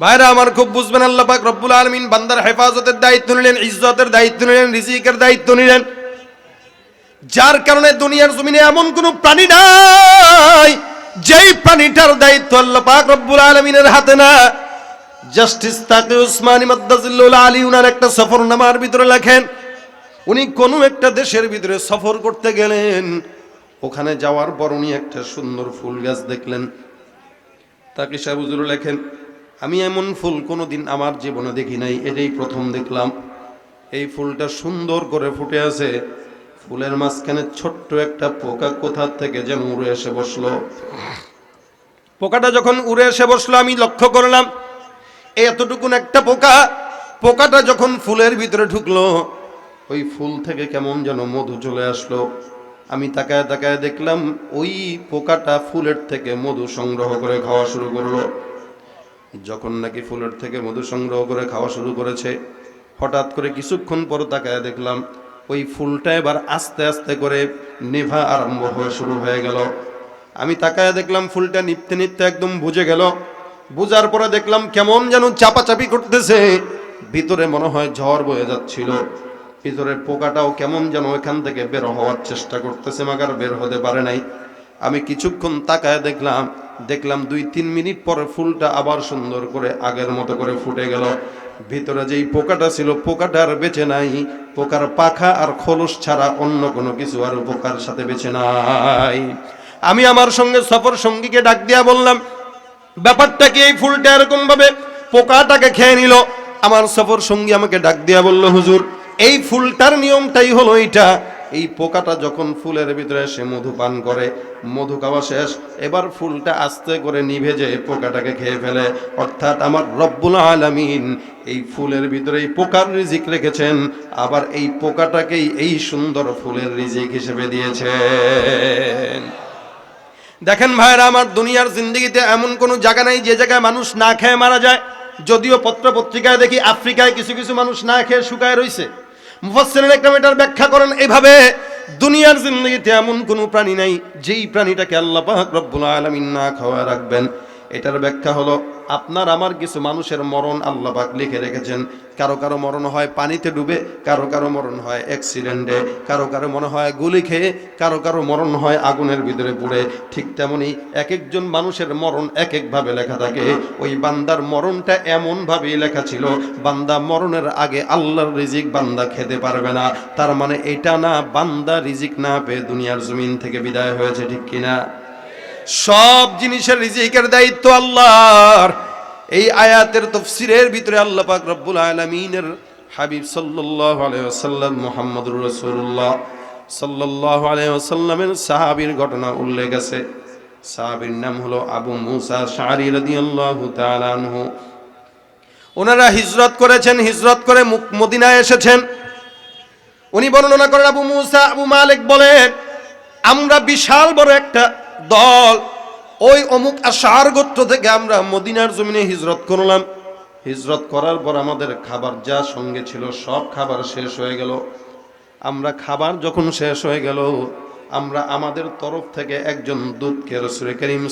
ভাইরা, আমার খুব বুঝবেন, আল্লাহ পাক রব্বুল আলমিন বান্দার হেফাজতের দায়িত্ব নিলেন, ইজ্জতের দায়িত্ব নিলেন, রিজিকের দায়িত্ব নিলেন। যার কারণে দুনিয়ার জমিনে এমন কোন প্রাণী নাই, যেই প্রাণীটার দায়িত্ব আল্লাহ পাক রব্বুল আলমিনের হাতে না। জাস্টিস তাকে উসমানী মাদ্দাজিল্লুল আলী উনার একটা সফরনামার ভিতরে লেখেন, উনি কোনো একটা দেশের ভিতরে সফর করতে গেলেন, ওখানে যাওয়ার পর উনি একটা সুন্দর ফুল গাছ দেখলেন। তাকে সাহুজুর লেখেন আমি এমন ফুল কোনোদিন আমার জীবনে দেখি নাই, এটাই প্রথম দেখলাম। এই ফুলটা সুন্দর করে ফুটে আছে। ফুলের মাঝখানে ছোট্ট একটা পোকা কোথার থেকে যেন উড়ে এসে বসল। পোকাটা যখন উড়ে এসে বসল, আমি লক্ষ্য করলাম, এতটুকুন একটা পোকা, পোকাটা যখন ফুলের ভিতরে ঢুকলো, ওই ফুল থেকে কেমন যেন মধু চলে আসলো। আমি তাকায় তাকায় দেখলাম, ওই পোকাটা ফুলের থেকে মধু সংগ্রহ করে খাওয়া শুরু করল। যখন নাকি ফুলের থেকে মধু সংগ্রহ করে খাওয়া শুরু করেছে, হঠাৎ করে কিছুক্ষণ পর তাকায় দেখলাম, ওই ফুলটা এবার আস্তে আস্তে করে নেভা আরম্ভ হয়ে শুরু হয়ে গেল। আমি তাকায় দেখলাম ফুলটা নিপতে নিপতে একদম বুঝে গেল। বুঝার পরে দেখলাম কেমন যেন চাপাচাপি করতেছে। ভিতরে মনে হয় ঝড় বয়ে যাচ্ছিল। ভিতরের পোকাটাও কেমন যেন ওইখান থেকে বের হওয়ার চেষ্টা করতেছে, মাগার বের হতে পারে নাই। আমি কিছুক্ষণ তাকায় দেখলাম দেখলাম দুই, তিন মিনিট পরে ফুলটা আবার সুন্দর করে আগের মতো করে ফুটে গেল। ভিতরে যেই পোকাটা ছিল, পোকাটা আর বেঁচে নাই। পোকার পাখা আর খোলস ছাড়া অন্য কোনো কিছু আর পোকার সাথে বেঁচে নাই। আমি আমার সঙ্গে সফর সঙ্গীকে ডাক দিয়া বললাম, ব্যাপারটা কি এই ফুলটা এরকম ভাবে পোকাটাকে খেয়ে নিল? আমার সফর সঙ্গী আমাকে ডাক দিয়া বলল, হুজুর, এই ফুলটার নিয়মটাই হলো এইটা। এই পোকাটা যখন ফুলের ভিতরে সে মধু পান করে, মধু খাওয়া শেষ, এবার ফুলটা আস্তে করে নিভে যে পোকাটাকে খেয়ে ফেলে। অর্থাৎ আমার রব্বুল আলামিন এই ফুলের ভিতরে এই পোকার রিজিক রেখেছেন, আবার এই পোকাটাকেই এই সুন্দর ফুলের রিজিক হিসেবে দিয়েছেন। দেখেন ভাইরা আমার দুনিয়ার জিন্দগিতে এমন কোনো জায়গা নাই যে জায়গায় মানুষ না খেয়ে মারা যায়। যদিও পত্র পত্রিকায় দেখি আফ্রিকায় কিছু কিছু মানুষ না খেয়ে শুকায় রয়েছে মুফাসসিরিন একদম এটার ব্যাখ্যা করেন এইভাবে, দুনিয়ার জিন্দগিতে এমন কোনো প্রাণী নাই, যেই প্রাণীটাকে আল্লাহ পাক রব্বুল না খাওয়া রাখবেন। এটার ব্যাখ্যা হলো, আপনার আমার কিছু মানুষের মরণ আল্লাহ পাক লিখে রেখেছেন। কারও কারও মরণ হয় পানিতে ডুবে, কারও কারও মরণ হয় অ্যাক্সিডেন্টে কারও কারও মনে হয় গুলি খেয়ে, কারও কারও মরণ হয় আগুনের ভিতরে পুড়ে। ঠিক তেমনি এক একজন মানুষের মরণ এক একভাবে লেখা থাকে। ওই বান্দার মরণটা এমনভাবেই লেখা ছিল, বান্দা মরণের আগে আল্লাহর রিজিক বান্দা খেতে পারবে না। তার মানে এটা না, বান্দা রিজিক না পেয়ে দুনিয়ার জমিন থেকে বিদায় হয়েছে, ঠিক কিনা? সব জিনিসের রিজিকের দায়িত্ব আল্লাহর। এই আয়াতের তফসিরের ভিতরে আল্লাহ পাক রব্বুল আলামিনের হাবিব সাল্লাল্লাহু আলাইহি ওয়াসাল্লাম মুহাম্মদুর রাসূলুল্লাহ সাল্লাল্লাহু আলাইহি ওয়াসাল্লামের সাহাবীর ঘটনা উল্লেখ আছে। সাহাবীর নাম হলো আবু মুসা শারি রাদিয়াল্লাহু তাআলা আনহু। ওনারা হিজরত করেছেন, হিজরত করে মদিনায় এসেছেন। উনি বর্ণনা করেন, আবু মুসা, আবু মালিক বলেন, আমরা বিশাল বড় একটা দল। ওই অমুক আশার গোত্র থেকে আমরা মদিনার জমিনে হিজরত করলাম। হিজরত করার পর আমাদের খাবার যা সঙ্গে ছিল, সব খাবার শেষ হয়ে গেল। আমরা খাবার যখন শেষ হয়ে গেল, আমরা আমাদের তরফ থেকে একজন দূতকে রসুল করিম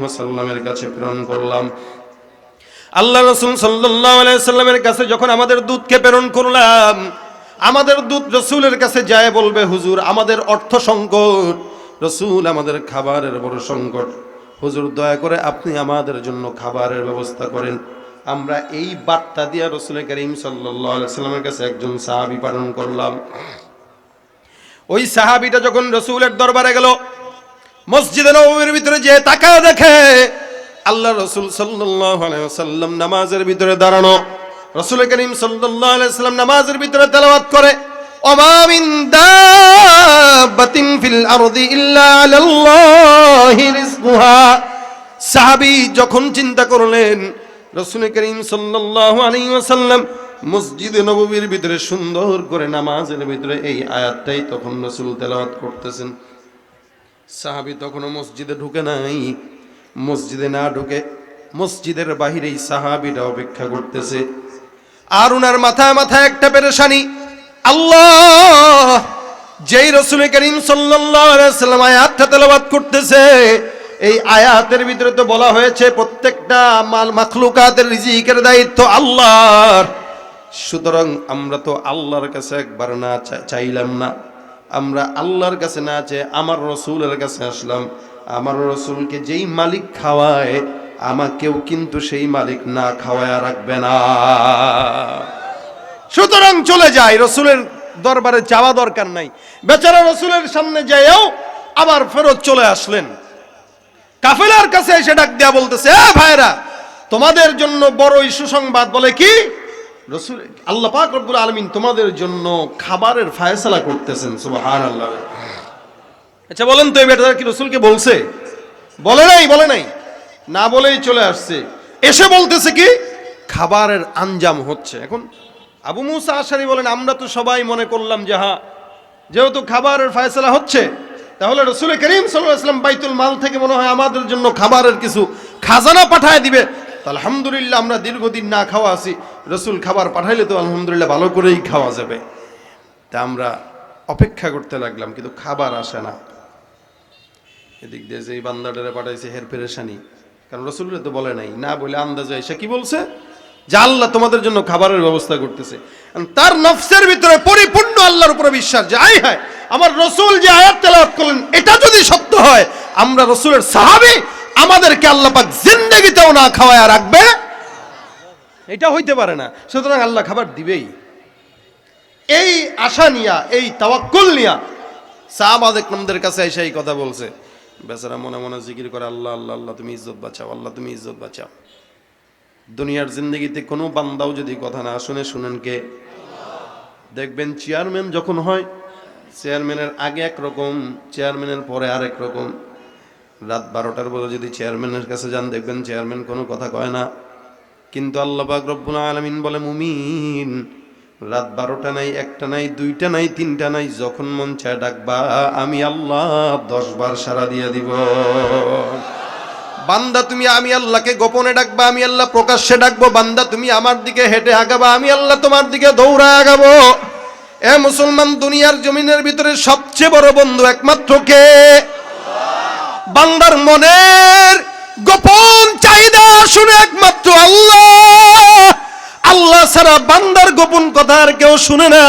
ওয়াসাল্লামের কাছে প্রেরণ করলাম। আল্লাহ রসুল সাল্লামের কাছে যখন আমাদের দুধকে প্রেরণ করলাম, আমাদের দুধ রসুলের কাছে যায় বলবে, হুজুর, আমাদের অর্থ সংকট। রসুল আমাদের খাবারের বড় সংকট। হুজুর, দয়া করে আপনি আমাদের জন্য খাবারের ব্যবস্থা করেন। আমরা এই বার্তা দিয়া রসুল করিম সাল্লামের কাছে একজন সাহাবি পালন করলাম। ওই সাহাবিটা যখন রসুলের দরবারে গেল, মসজিদে নবমীর ভিতরে যে তাকা দেখে, আল্লাহ রসুল আলাইহি নামাজের ভিতরে দাঁড়ানো। রসুল করিম ওয়াসাল্লাম নামাজের ভিতরে তেলাওয়াত করে। দাব্বাতিন ফিল আরদি ইল্লা আলাল্লাহি রিজকুহা। সাহাবী যখন চিন্তা করলেন, রসুল করিম সাল্লাল্লাহু আলাইহি ওয়াসাল্লাম মসজিদে নববীর ভিতরে সুন্দর করে নামাজের ভিতরে এই আয়াতটাই তখন রসুল তেলাওয়াত করতেছেন। সাহাবি তখনও মসজিদে ঢুকে নাই। মসজিদে না ঢুকে মসজিদের বাহিরেই সাহাবিটা অপেক্ষা করতেছে। আর উনার মাথায় মাথায় একটা পেরেশানি আল্লাহ, যেই রসুল করিম সাল্লাম আয়াতটা তেলাওয়াত করতেছে, এই আয়াতের ভিতরে তো বলা হয়েছে প্রত্যেকটা মাল মাখলুকাতের রিজিকের দায়িত্ব আল্লাহর। সুতরাং আমরা তো আল্লাহর কাছে একবার না চাইলাম না। আমরা আল্লাহর কাছে না চেয়ে আমার রসুলের কাছে আসলাম। আমার রসুলকে যেই মালিক খাওয়ায়, আমাকেও কিন্তু সেই মালিক না খাওয়ায় রাখবে না। সুতরাং চলে যায়, রসুলের দরবারে যাওয়া দরকার নাই। বেচারা রসুলের সামনে যাইও আবার ফেরত চলে আসলেন। কাফেলার কাছে এসে ডাক দেয়া বলতেছে, এ ভাইরা, তোমাদের জন্য বড়ই সুসংবাদ বলে কি? রসুল, আল্লাহ পাক রব্বুল আলমিন তোমাদের জন্য খাবারের ফায়সালা করতেছেন, সুবহানাল্লাহ। আচ্ছা বলেন তো, এই বেটা কি রসুলকে বলছে? বলে নাই বলে নাই। না বলেই চলে আসছে। এসে বলতেছে কি, খাবারের আঞ্জাম হচ্ছে। এখন আবু মুসা আশারি বলেন, আমরা তো সবাই মনে করলাম যে হ্যাঁ যেহেতু খাবারের ফয়সলা হচ্ছে, তাহলে রসুল করিম সাল্লাম বাইতুল মাল থেকে মনে হয় আমাদের জন্য খাবারের কিছু খাজানা পাঠায় দিবে। আলহামদুলিল্লাহ আমরা দীর্ঘদিন না খাওয়া আছি, রসুল খাবার পাঠাইলে তো আলহামদুলিল্লাহ ভালো করেই খাওয়া যাবে। তা আমরা অপেক্ষা করতে লাগলাম, কিন্তু খাবার আসে না। এদিক দিয়ে যে বান্দাটারে পাঠাইছে হের পেরেশানি কারণ রসুলের তো বলে নাই, না বলে আন্দাজে এসে কি বলছে? যে আল্লাহ তোমাদের জন্য খাবারের ব্যবস্থা করতেছে। তার নফসের ভিতরে পরিপূর্ণ আল্লাহর উপরে বিশ্বাস যে আই হয়, আমার রসুল যে আয়াত তেলাওয়াত করলেন, এটা যদি সত্য হয়, আমরা রসুলের সাহাবী আমাদেরকে আল্লাহ পাক জিন্দেগিতেও না খাওয়ায় রাখবে? এটা হইতে পারে না। সুতরাং আল্লাহ খাবার দিবেই। এই আশা নিয়া, এই তাওয়াক্কুল নিয়া সাহাবাদ একরমদের কাছে এসে এই কথা বলছে। বেচারা মনে মনে জিকির করে, আল্লাহ আল্লাহ আল্লাহ, তুমি ইজ্জত বাঁচাও, আল্লাহ, তুমি ইজ্জত বাঁচাও। দুনিয়ার জিন্দগিতে কোনো বান্দাও যদি কথা না শুনে, শুনেন কে? দেখবেন চেয়ারম্যান যখন হয়, চেয়ারম্যানের আগে এক রকম চেয়ারম্যানের পরে আরেক রকম। রাত বারোটার পরে যদি চেয়ারম্যানের কাছে যান, দেখবেন চেয়ারম্যান কোনো কথা কয় না। কিন্তু আল্লাহ পাক রব্বুল আলামিন বলে, মুমিন, রাত বারোটা নাই, একটা নাই, দুইটা নাই, তিনটা নাই, যখন মন চায় ডাকবা, আমি আল্লাহ দশ বার সারা দিয়ে দিব। বান্দা তুমি, আমি আল্লাহকে গোপনে ডাকবা, আমি আল্লাহ প্রকাশ্যে ডাকবো। বান্দা তুমি আমার দিকে হেঁটে আগাবা, আমি আল্লাহ তোমার দিকে দৌড়া আগাবো। এ মুসলমান, দুনিয়ার জমিনের ভিতরে সবচেয়ে বড় বন্ধু একমাত্র কে? বান্দার মনের গোপন চাহিদা শুনে একমাত্র আল্লাহ। আল্লাহ ছাড়া বান্দার গোপন কথা আর কেউ শুনে না।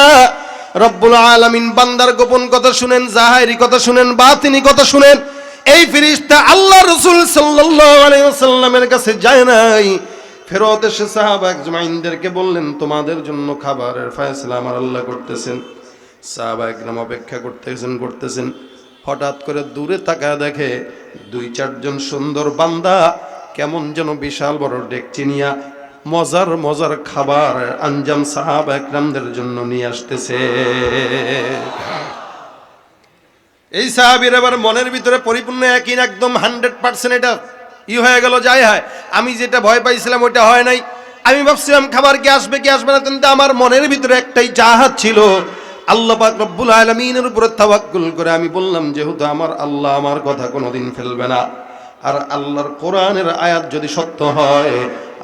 রব্বুল আলামিন বান্দার গোপন কথা শুনেন জাহারি কথা শুনেন, বাতিনি কথা শুনেন। এই ফিরিস্তা আল্লাহ রসুল আলাইহি কাছে যায় নাই। ফেরত এসে সাহাবা আজমাইনদেরকে বললেন, তোমাদের জন্য খাবারের ফয়সালা আমার আল্লাহ করতেছেন। সাহাবা একদম অপেক্ষা করতেছেন করতেছেন। হঠাৎ করে দূরে তাকায় দেখে দুই চারজন সুন্দর বান্দা কেমন যেন বিশাল বড় ডেকচি নিয়া মজার মজার খাবার আঞ্জাম সাহাব একরামদের জন্য নিয়ে আসতেছে। এই সাহাবির এবার মনের ভিতরে পরিপূর্ণ একই, একদম হান্ড্রেড পার্সেন্ট এটা ই হয়ে গেল, যাই হয়। আমি যেটা ভয় পাইছিলাম, ওইটা হয় নাই। আমি ভাবছিলাম, খাবার কি আসবে কি আসবে না, কিন্তু আমার মনের ভিতরে একটাই চাহাত ছিল, আল্লাহ পাক রব্বুল আলমিনের উপরে তাওয়াক্কুল করে আমি বললাম, যেহেতু আমার আল্লাহ আমার কথা কোনোদিন ফেলবে না, আর আল্লাহর কোরআনের আয়াত যদি সত্য হয়,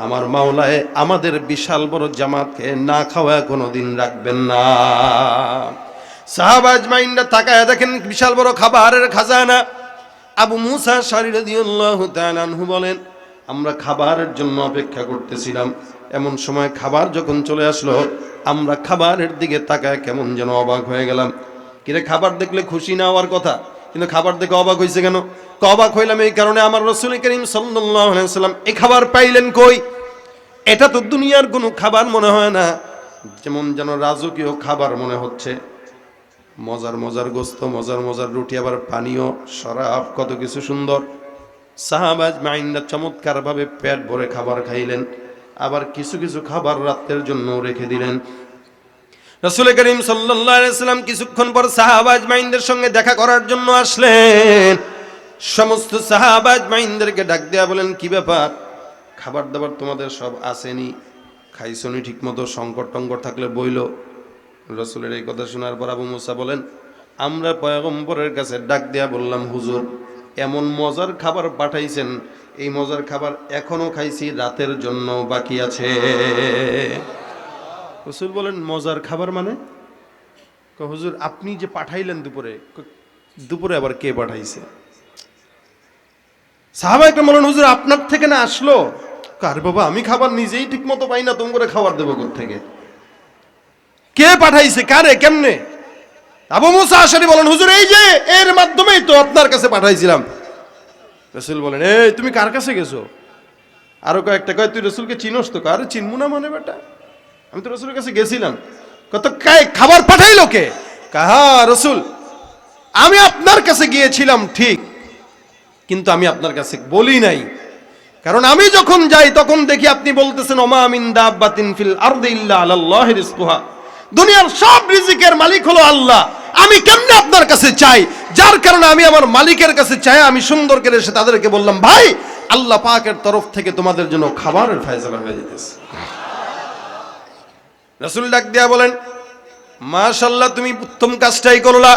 আমার মাওলায় আমাদের বিশাল বড় জামাতকে না খাওয়া কোনোদিন রাখবেন না। সাহাবাজ মাইন্ডা তাকায় দেখেন, বিশাল বড় খাবারের খাজানা। আবু মুসা শারীর আনহু বলেন, আমরা খাবারের জন্য অপেক্ষা করতেছিলাম। এমন সময় খাবার যখন চলে আসলো, আমরা খাবারের দিকে তাকায় কেমন যেন অবাক হয়ে গেলাম। কিরে, খাবার দেখলে খুশি না হওয়ার কথা? কিন্তু খাবার দেখে অবাক হয়েছে কেন? অবাক হইলাম এই কারণে আমার রসুল করিম সাল্লাম এই খাবার পাইলেন কই? এটা তো দুনিয়ার কোনো খাবার মনে হয় না। যেমন যেন রাজকীয় খাবার মনে হচ্ছে। মজার মজার গোস্ত, মজার মজার রুটি, আবার পানীয়, শরাব, কত কিছু সুন্দর। সাহাবাজ মাইন্ডা চমৎকার ভাবে পেট ভরে খাবার খাইলেন, আবার কিছু কিছু খাবার রাত্রের জন্য রেখে দিলেন। রসুল করিম সাল্লাম কিছুক্ষণ পর সাহাবাজ মাইন্দের সঙ্গে দেখা করার জন্য আসলেন। সমস্ত সাহাবাজ মাইন্দেরকে ডাক দেয়া বলেন, কি ব্যাপার? খাবার দাবার তোমাদের সব আসেনি। খাইছনি ঠিক মতো সংকট টঙ্কট থাকলে বইলো। রসুলের এই কথা শোনার পর আবু মুসা বলেন, আমরা পয়গম্বরের কাছে ডাক দেয়া বললাম, হুজুর, এমন মজার খাবার পাঠাইছেন। এই মজার খাবার এখনও খাইছি, রাতের জন্য বাকি আছে। রসুল বলেন, মজার খাবার মানে? হুজুর, আপনি যে পাঠাইলেন দুপুরে দুপুরে আবার কে পাঠাইছে? সাহাবা একটা বলেন, হুজুর, আপনার থেকে না আসলো? কার বাবা, আমি খাবার নিজেই ঠিক মতো পাই না তুমি করে খাবার দেবো থেকে কে পাঠাইছে? কারে? কেমনে? আবু মুসা আশারি বলেন, হুজুর, এই যে এর মাধ্যমেই তো আপনার কাছে পাঠাইছিলাম। রসুল বলেন, এই, তুমি কার কাছে গেছো? আরও কয়েকটা কয়, তুই রসুলকে চিনোস তো? কার চিনবো না মানে বেটা? আমি তো রসুলের কাছে গেছিলাম। কত খাবার পাঠাইলো কে? কাহা রসুল, আমি আপনার কাছে গিয়েছিলাম, ঠিক, কিন্তু আমি আপনার কাছে বলি নাই। কারণ আমি যখন যাই, তখন দেখি আপনি বলতেছেন, ওমা মিন দাব্বাতিন ফিল আরদি ইল্লা আলাল্লাহি রিজকুহা। দুনিয়ার সব রিজিকের মালিক হলো আল্লাহ। আমি কেমনে আপনার কাছে চাই? যার কারণে আমি আমার মালিকের কাছে চাই, আমি সুন্দর করে এসে তাদেরকে বললাম, ভাই, আল্লাহ পাকের তরফ থেকে তোমাদের জন্য খাবারের ফয়সালা হয়ে যেতেছে। রাসূল ডাক দিয়া বলেন, মাশাআল্লাহ, তুমি উত্তম কাজটাই করলা।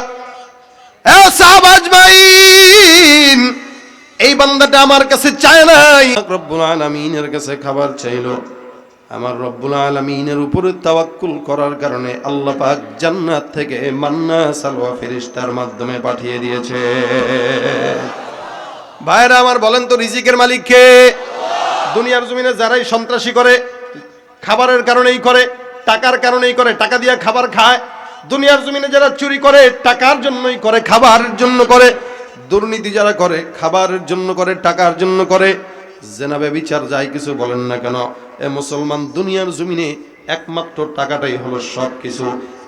এই বান্দাটা আমার কাছে চায় নাই। রব্বুল আলামিনের কাছে খাবার চাইলো। আমার রব্বুল আলামিনের উপরে তাওয়াক্কুল করার কারণে আল্লাহ পাক জান্নাত থেকে মান্না সালোয়া ফেরেশতার মাধ্যমে পাঠিয়ে দিয়েছে। ভাইরা আমার বলেন তো, রিজিকের মালিক কে? দুনিয়ার জমিনে যারাই সন্ত্রাসী করে, খাবারের কারণেই করে, টাকার কারণেই করে, টাকা দিয়ে খাবার খায়, দুনিয়ার জমিনে যারা চুরি করে, টাকার জন্যই করে, খাবারের জন্য করে, দুর্নীতি যারা করে, খাবারের জন্য করে, টাকার জন্য করে জেনাবে বিচার যাই কিছু বলেন না কেন? এ মুসলমান দুনিয়ার জমিনে একমাত্র টাকাটাই হলো সব কিছু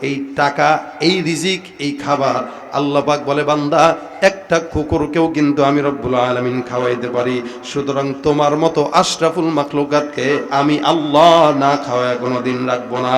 এই টাকা, এই রিজিক, এই খাবার। আল্লাহ পাক বলে, বান্দা, একটা কুকুরকেও কিন্তু আমি রব্বুল আলামিন খাওয়াইতে পারি। সুতরাং তোমার মতো আশরাফুল মাখলুকাতকে আমি আল্লাহ না খাওয়ায় কোনোদিন রাখব না।